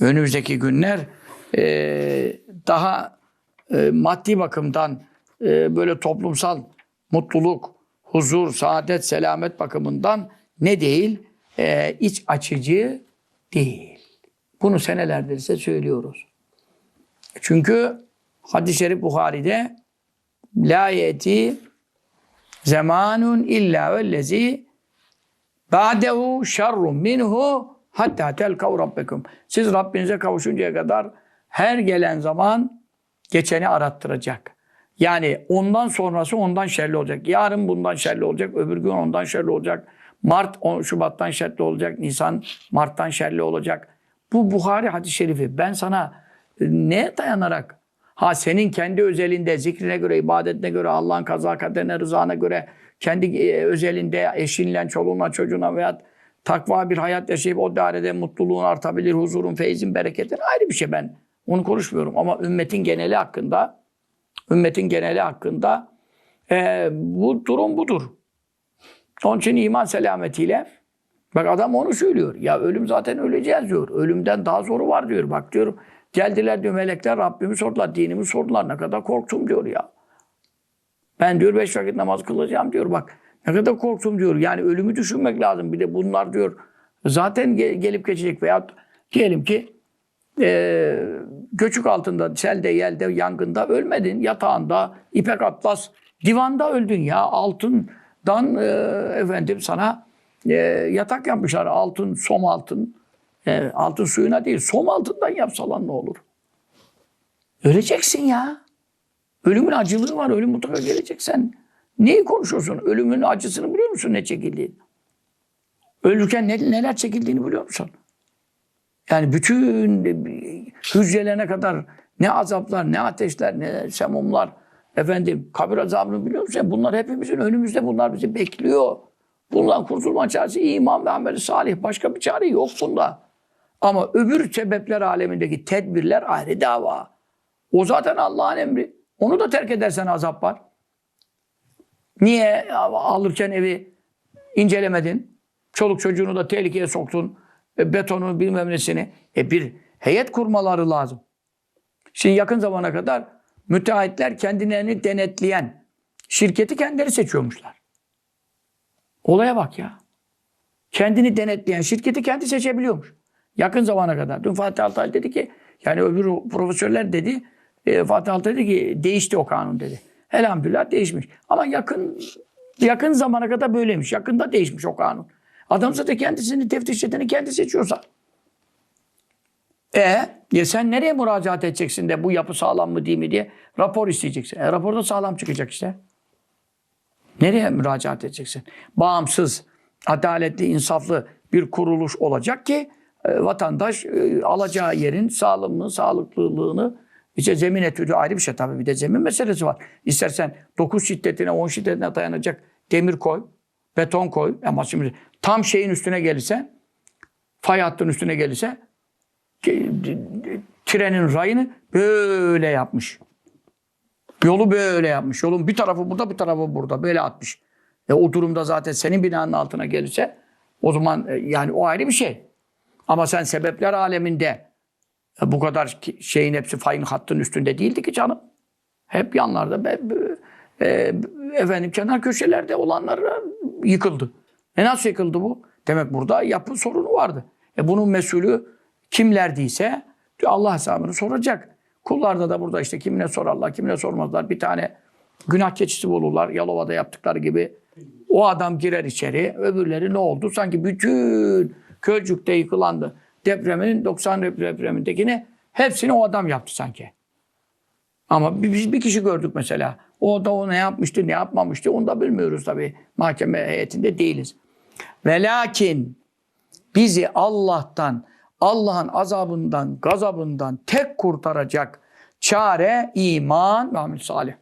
önümüzdeki günler e, daha e, maddi bakımdan e, böyle toplumsal mutluluk, huzur, saadet, selamet bakımından ne değil? E, iç açıcı değil. Bunu senelerdir size söylüyoruz. Çünkü hadis-i şerif Buhari'de la yeti zamanun illa vellezi ba'dehu şerrun minhu hatta telkav rabbekum. Siz Rabbinize kavuşuncaya kadar her gelen zaman geçeni arattıracak. Yani ondan sonrası ondan şerli olacak. Yarın bundan şerli olacak, öbür gün ondan şerli olacak. Mart Şubat'tan şerli olacak, Nisan Mart'tan şerli olacak. Bu Buhari hadis-i şerifi ben sana e, neye dayanarak ha senin kendi özelinde zikrine göre, ibadetine göre, Allah'ın kaza kaderine, rızana göre kendi e, özelinde eşinle, çoluğuna, çocuğuna veya takva bir hayat yaşayıp o dairede mutluluğun artabilir, huzurun, feyzin, bereketin ayrı bir şey ben. Onu konuşmuyorum ama ümmetin geneli hakkında ümmetin geneli hakkında e, bu durum budur. Onun için iman selametiyle bak adam onu söylüyor. Ya ölüm zaten öleceğiz diyor. Ölümden daha zoru var diyor. Bak diyor geldiler diyor melekler Rabbimi sordular, dinimi sordular. Ne kadar korktum diyor ya. Ben diyor beş vakit namaz kılacağım diyor bak. Ne kadar korktum diyor. Yani ölümü düşünmek lazım. Bir de bunlar diyor zaten ge- gelip geçecek veya diyelim ki e, göçük altında, selde, yelde, yangında ölmedin. Yatağında, ipek atlas, divanda öldün ya. Altından e, efendim sana e, yatak yapmışlar. Altın, som altın. E, altın suyuna değil, som altından yapsalar ne olur? Öleceksin ya. Ölümün acılığı var. Ölüm mutlaka gelecek. Sen neyi konuşuyorsun? Ölümün acısını biliyor musun ne çekildiğini? Ölürken ne, neler çekildiğini biliyor musun? Yani bütün hücrelerine kadar ne azaplar, ne ateşler, ne semumlar, efendim kabir azabını biliyor musun? Bunlar hepimizin önümüzde bunlar bizi bekliyor. Bundan kurtulma çaresi iman ve ameli salih. Başka bir çare yok bunda. Ama öbür sebepler alemindeki tedbirler ayrı dava. O zaten Allah'ın emri. Onu da terk edersen azap var. Niye alırken evi incelemedin? Çoluk çocuğunu da tehlikeye soktun. E, betonu bilmem nesini. E bir heyet kurmaları lazım. Şimdi yakın zamana kadar müteahhitler kendilerini denetleyen şirketi kendileri seçiyormuşlar. Olaya bak ya. Kendini denetleyen şirketi kendi seçebiliyormuş. Yakın zamana kadar. Dün Fatih Altaylı dedi ki yani öbür profesörler dedi e, Fatih Altaylı dedi ki değişti o kanun dedi. Elhamdülillah değişmiş. Ama yakın yakın zamana kadar böyleymiş. Yakında değişmiş o kanun. Adam zaten kendisini teftiş edeni kendi seçiyorsa. E, ya sen nereye müracaat edeceksin de bu yapı sağlam mı değil mi diye rapor isteyeceksin. E, raporda sağlam çıkacak işte. Nereye müracaat edeceksin? Bağımsız, adaletli, insaflı bir kuruluş olacak ki e, vatandaş e, alacağı yerin sağlamlığını, sağlıklılığını işte zemin etüdü ayrı bir şey tabii. Bir de zemin meselesi var. İstersen 9 şiddetine, 10 şiddetine dayanacak demir koy, beton koy. Ama şimdi tam şeyin üstüne gelirse, fay hattının üstüne gelirse trenin rayını böyle yapmış. Yolu böyle yapmış. Yolun bir tarafı burada, bir tarafı burada. Böyle atmış. E o durumda zaten senin binanın altına gelirse o zaman e, yani o ayrı bir şey. Ama sen sebepler aleminde bu kadar şeyin hepsi fayın hattının üstünde değildi ki canım. Hep yanlarda be, e, efendim kenar köşelerde olanlar yıkıldı. E nasıl yıkıldı bu? Demek burada yapı sorunu vardı. E bunun mesulü kimlerdiyse Allah hesabını soracak. Kullarda da burada işte kimine sorarlar, kimine sormazlar. Bir tane günah keçisi bulurlar. Yalova'da yaptıkları gibi. O adam girer içeri. Öbürleri ne oldu? Sanki bütün Kölcük'te yıkılandı. Depremin 90 depremindekini hepsini o adam yaptı sanki. Ama bi- biz bir kişi gördük mesela. O da o ne yapmıştı, ne yapmamıştı onu da bilmiyoruz tabii. Mahkeme heyetinde değiliz. Ve lakin bizi Allah'tan, Allah'ın azabından, gazabından tek kurtaracak çare iman ve amel salih.